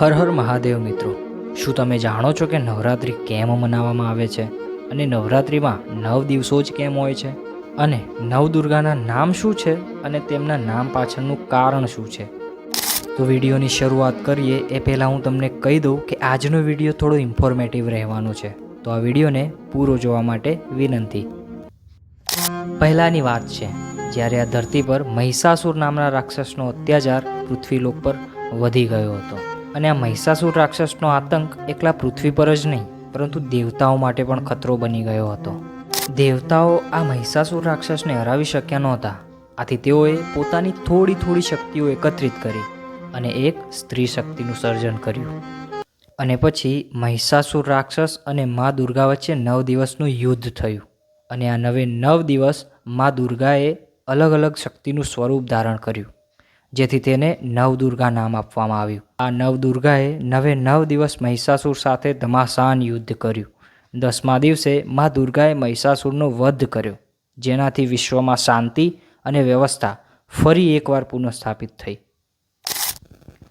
હર હર મહાદેવ મિત્રો, શું તમે જાણો છો કે નવરાત્રિ કેમ મનાવવામાં આવે છે? અને નવરાત્રિમાં નવ દિવસો જ કેમ હોય છે? અને નવદુર્ગાના નામ શું છે? અને તેમના નામ પાછળનું કારણ શું છે? તો વિડીયોની શરૂઆત કરીએ, એ પહેલાં હું તમને કહી દઉં કે આજનો વીડિયો થોડો ઇન્ફોર્મેટિવ રહેવાનો છે. તો આ વિડીયોને પૂરો જોવા માટે વિનંતી. પહેલાંની વાત છે, જ્યારે આ ધરતી પર મહિષાસુર નામના રાક્ષસનો અત્યાચાર પૃથ્વીલોક પર વધી ગયો હતો. અને આ મહિષાસુર રાક્ષસનો આતંક એકલા પૃથ્વી પર જ નહીં, પરંતુ દેવતાઓ માટે પણ ખતરો બની ગયો હતો. દેવતાઓ આ મહિષાસુર રાક્ષસને હરાવી શક્યા નહોતા. આથી તેઓએ પોતાની થોડી થોડી શક્તિઓ એકત્રિત કરી અને એક સ્ત્રી શક્તિનું સર્જન કર્યું. અને પછી મહિષાસુર રાક્ષસ અને મા દુર્ગા વચ્ચે નવ દિવસનું યુદ્ધ થયું અને આ નવે નવ દિવસ મા દુર્ગાએ અલગ અલગ શક્તિનું સ્વરૂપ ધારણ કર્યું. જેથી તેને નવદુર્ગા નામ આપવામાં આવ્યું. આ નવદુર્ગાએ નવે નવ દિવસ મહિષાસુર સાથે ધમાસાન યુદ્ધ કર્યું. દસમા દિવસે મા દુર્ગાએ મહિષાસુરનો વધ કર્યો, જેનાથી વિશ્વમાં શાંતિ અને વ્યવસ્થા ફરી એકવાર પુનઃસ્થાપિત થઈ.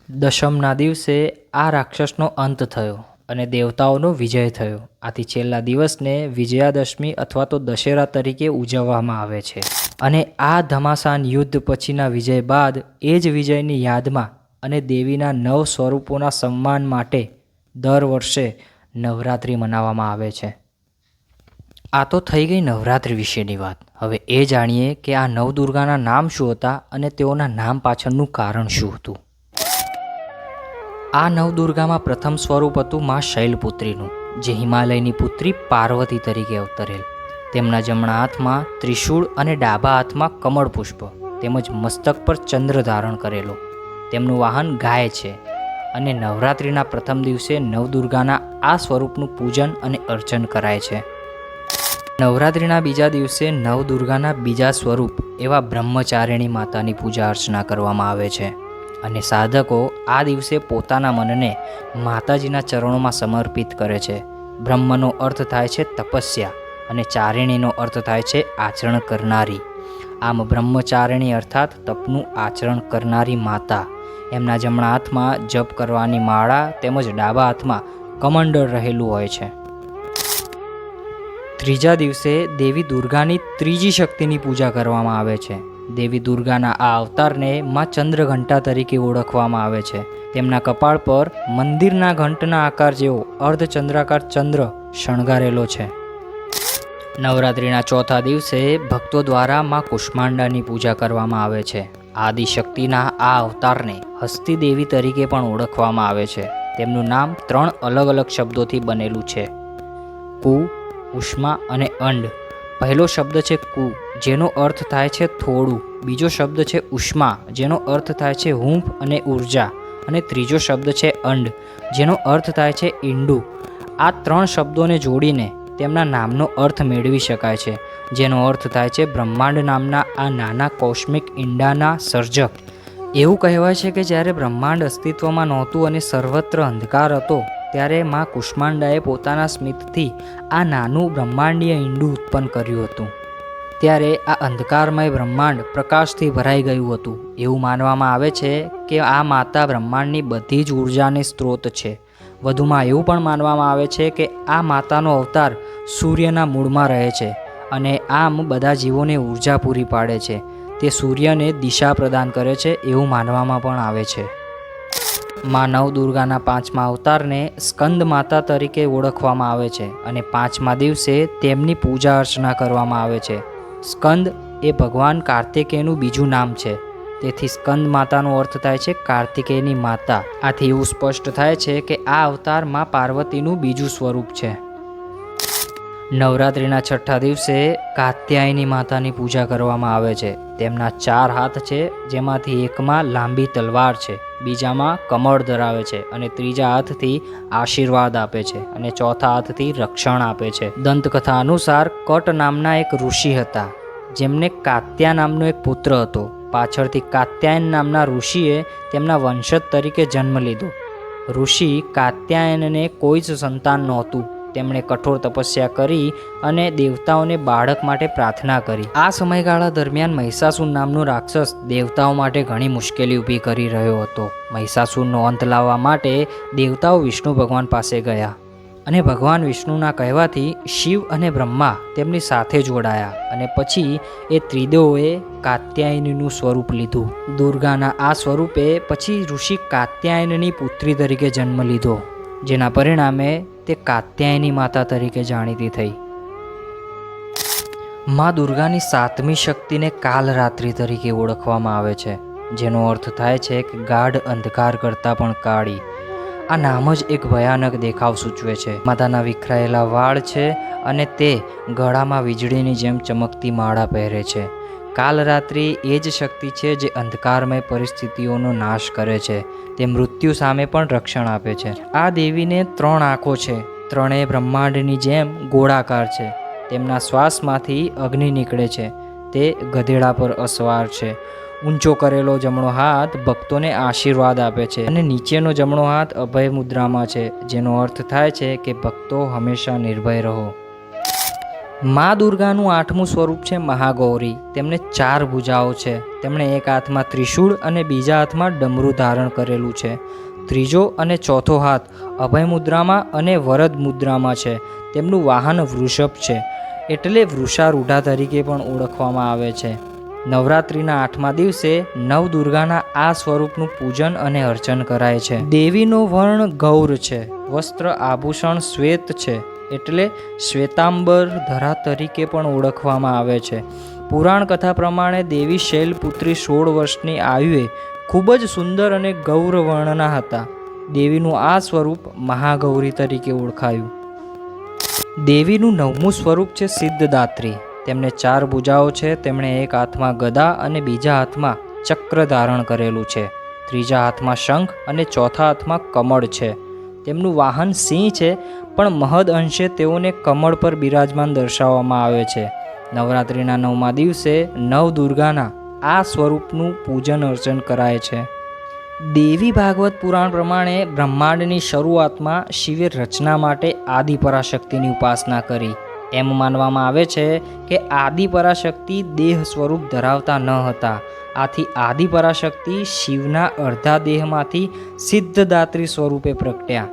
દશમના દિવસે આ રાક્ષસનો અંત થયો અને દેવતાઓનો વિજય થયો. આથી છેલ્લા દિવસને વિજયાદશમી અથવા તો દશેરા તરીકે ઉજવવામાં આવે છે. અને આ ધમાસાન યુદ્ધ પછીના વિજય બાદ એ જ વિજયની યાદમાં અને દેવીના નવ સ્વરૂપોના સન્માન માટે દર વર્ષે નવરાત્રિ મનાવવામાં આવે છે. આ તો થઈ ગઈ નવરાત્રિ વિશેની વાત. હવે એ જાણીએ કે આ નવદુર્ગાના નામ શું હતા અને તેઓના નામ પાછળનું કારણ શું હતું. આ નવદુર્ગામાં પ્રથમ સ્વરૂપ હતું મા શૈલપુત્રીનું, જે હિમાલયની પુત્રી પાર્વતી તરીકે અવતરેલ. તેમના જમણા હાથમાં ત્રિશૂળ અને ડાબા હાથમાં કમળ પુષ્પ, તેમજ મસ્તક પર ચંદ્ર ધારણ કરેલો. તેમનું વાહન ગાય છે અને નવરાત્રિના પ્રથમ દિવસે નવદુર્ગાના આ સ્વરૂપનું પૂજન અને અર્ચન કરાય છે. નવરાત્રિના બીજા દિવસે નવદુર્ગાના બીજા સ્વરૂપ એવા બ્રહ્મચારિણી માતાની પૂજા અર્ચના કરવામાં આવે છે અને સાધકો આ દિવસે પોતાના મનને માતાજીના ચરણોમાં સમર્પિત કરે છે. બ્રહ્મનો અર્થ થાય છે તપસ્યા. અને ચારિણીનો અર્થ થાય છે આચરણ કરનારી. આમ બ્રહ્મચારિણી અર્થાત તપનું આચરણ કરનારી માતા. એમના જમણા હાથમાં જપ કરવાની માળા તેમજ ડાબા હાથમાં કમંડળ રહેલું હોય છે. ત્રીજા દિવસે દેવી દુર્ગાની ત્રીજી શક્તિની પૂજા કરવામાં આવે છે. દેવી દુર્ગાના આ અવતારને માં ચંદ્રઘંટા તરીકે ઓળખવામાં આવે છે. તેમના કપાળ પર મંદિરના ઘંટના આકાર જેવો અર્ધચંદ્રાકાર ચંદ્ર શણગારેલો છે. નવરાત્રિના ચોથા દિવસે ભક્તો દ્વારા માં કુષ્માંડાની પૂજા કરવામાં આવે છે. આદિશક્તિના આ અવતારને હસ્તી દેવી તરીકે પણ ઓળખવામાં આવે છે. તેમનું નામ ત્રણ અલગ અલગ શબ્દોથી બનેલું છે. કુ, ઉષ્મા અને અંડ. પહેલો શબ્દ છે કુ, જેનો અર્થ થાય છે થોડું. બીજો શબ્દ છે ઉષ્મા, જેનો અર્થ થાય છે હૂંફ અને ઊર્જા. અને ત્રીજો શબ્દ છે અંડ, જેનો અર્થ થાય છે ઈંડું. આ ત્રણ શબ્દોને જોડીને તેમના નામનો અર્થ મેળવી શકાય છે. જેનો અર્થ થાય છે બ્રહ્માંડ નામના આ નાના કોસ્મિક ઈંડાના સર્જક. એવું કહેવાય છે કે જ્યારે બ્રહ્માંડ અસ્તિત્વમાં નહોતું અને સર્વત્ર અંધકાર હતો, ત્યારે માં કુષ્માંડાએ પોતાના સ્મિતથી આ નાનું બ્રહ્માંડીય ઈંડું ઉત્પન્ન કર્યું હતું. ત્યારે આ અંધકારમય બ્રહ્માંડ પ્રકાશથી ભરાઈ ગયું હતું. એવું માનવામાં આવે છે કે આ માતા બ્રહ્માંડની બધી જ ઉર્જાની સ્ત્રોત છે. વધુમાં એવું પણ માનવામાં આવે છે કે આ માતાનો અવતાર સૂર્યના મૂળમાં રહે છે અને આમ બધા જીવોને ઊર્જા પૂરી પાડે છે. તે સૂર્યને દિશા પ્રદાન કરે છે એવું માનવામાં પણ આવે છે. મા નવદુર્ગાના પાંચમા અવતારને સ્કંદ માતા તરીકે ઓળખવામાં આવે છે અને પાંચમા દિવસે તેમની પૂજા અર્ચના કરવામાં આવે છે. સ્કંદ એ ભગવાન કાર્તિકેયનું બીજું નામ છે. તેથી સ્કંદ માતાનો અર્થ થાય છે કાર્તિકેયની માતા. આથી એવું સ્પષ્ટ થાય છે કે આ અવતારમાં પાર્વતીનું બીજું સ્વરૂપ છે. નવરાત્રિના છઠ્ઠા દિવસે કાત્યાયની માતાની પૂજા કરવામાં આવે છે. તેમના ચાર હાથ છે, જેમાંથી એકમાં લાંબી તલવાર છે, બીજામાં કમળ ધરાવે છે અને ત્રીજા હાથથી આશીર્વાદ આપે છે અને ચોથા હાથથી રક્ષણ આપે છે. દંતકથા અનુસાર કટ નામના એક ઋષિ હતા, જેમને કાત્યા નામનો એક પુત્ર હતો. પાછળથી કાત્યાયન નામના ઋષિએ તેમના વંશજ તરીકે જન્મ લીધો. ઋષિ કાત્યાયનને કોઈ જ સંતાન નહોતું. તેમણે કઠોર તપસ્યા કરી અને દેવતાઓને બાળક માટે પ્રાર્થના કરી. આ સમયગાળા દરમિયાન મહિષાસુર નામનો રાક્ષસ દેવતાઓ માટે ઘણી મુશ્કેલી ઊભી કરી રહ્યો હતો. મહિષાસુરનો અંત લાવવા માટે દેવતાઓ વિષ્ણુ ભગવાન પાસે ગયા અને ભગવાન વિષ્ણુના કહેવાથી શિવ અને બ્રહ્મા તેમની સાથે જોડાયા અને પછી એ ત્રિદેવોએ કાત્યાયનીનું સ્વરૂપ લીધું. દુર્ગાના આ સ્વરૂપે પછી ઋષિ કાત્યાયનની પુત્રી તરીકે જન્મ લીધો, જેના પરિણામે તે કાત્યાયની માતા તરીકે જાણીતી થઈ. માં દુર્ગાની સાતમી શક્તિને કાલરાત્રિ તરીકે ઓળખવામાં આવે છે, જેનો અર્થ થાય છે કે ગાઢ અંધકાર કરતાં પણ કાળી. આ નામ જ એક ભયાનક દેખાવ સૂચવે છે. માતાના વિખરાયેલા વાળ છે અને તે ગળામાં વીજળીની જેમ ચમકતી માળા પહેરે છે. કાલરાત્રિ એ જ શક્તિ છે જે અંધકારમય પરિસ્થિતિઓનો નાશ કરે છે. તે મૃત્યુ સામે પણ રક્ષણ આપે છે. આ દેવીને ત્રણ આંખો છે. ત્રણેય બ્રહ્માંડની જેમ ગોળાકાર છે. તેમના શ્વાસમાંથી અગ્નિ નીકળે છે. તે ગધેડા પર અસવાર છે. ઊંચો કરેલો જમણો હાથ ભક્તોને આશીર્વાદ આપે છે અને નીચેનો જમણો હાથ અભય મુદ્રામાં છે, જેનો અર્થ થાય છે કે ભક્તો હંમેશા નિર્ભય રહો. મા દુર્ગાનું આઠમું સ્વરૂપ છે મહાગૌરી. તેમને ચાર ભુજાઓ છે. તેમણે એક હાથમાં ત્રિશૂળ અને બીજા હાથમાં ડમરું ધારણ કરેલું છે. ત્રીજો અને ચોથો હાથ અભય મુદ્રામાં અને વરદ મુદ્રામાં છે. તેમનું વાહન વૃષભ છે. એટલે વૃષારૂઢા તરીકે પણ ઓળખવામાં આવે છે. નવરાત્રિના આઠમા દિવસે નવ દુર્ગાના આ સ્વરૂપનું પૂજન અને અર્ચન કરાય છે. દેવીનો વર્ણ ગૌર છે. વસ્ત્ર આભૂષણ શ્વેત છે. એટલે શ્વેતાંબર ધરા તરીકે પણ ઓળખવામાં આવે છે. પુરાણ કથા પ્રમાણે દેવી શૈલપુત્રી સોળ વર્ષની આયુએ ખૂબ જ સુંદર અને ગૌર વર્ણના હતા. દેવીનું આ સ્વરૂપ મહાગૌરી તરીકે ઓળખાયું. દેવીનું નવમું સ્વરૂપ છે સિદ્ધદાત્રી. તેમને ચાર ભુજાઓ છે, તેમણે એક હાથમાં ગદા અને બીજા હાથમાં ચક્ર ધારણ કરેલું છે. ત્રીજા હાથમાં શંખ અને ચોથા હાથમાં કમળ છે. તેમનું વાહન સિંહ છે, પણ મહદ અંશે તેઓને કમળ પર બિરાજમાન દર્શાવવામાં આવે છે. નવરાત્રિના નવમા દિવસે નવ દુર્ગાના આ સ્વરૂપનું પૂજન અર્ચન કરાય છે. દેવી ભાગવત પુરાણ પ્રમાણે બ્રહ્માંડની શરૂઆતમાં શિવે રચના માટે આદિપરાશક્તિની ઉપાસના કરી. એમ માનવામાં આવે છે કે આદિપરાશક્તિ દેહ સ્વરૂપ ધરાવતા ન હતા. આથી આદિપરાશક્તિ શિવના અર્ધા દેહમાંથી સિદ્ધદાત્રી સ્વરૂપે પ્રગટ્યા.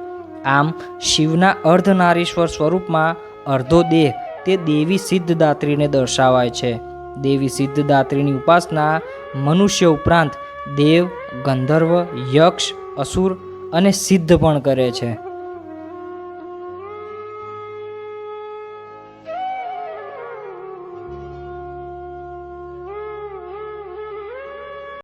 આમ, શિવના અર્ધનારીશ્વર સ્વરૂપમાં અર્ધો દેહ તે દેવી સિદ્ધદાત્રીને દર્શાવાય છે. દેવી સિદ્ધદાત્રીની ઉપાસના મનુષ્ય ઉપરાંત દેવ, ગંધર્વ, યક્ષ, અસુર અને સિદ્ધ પણ કરે છે.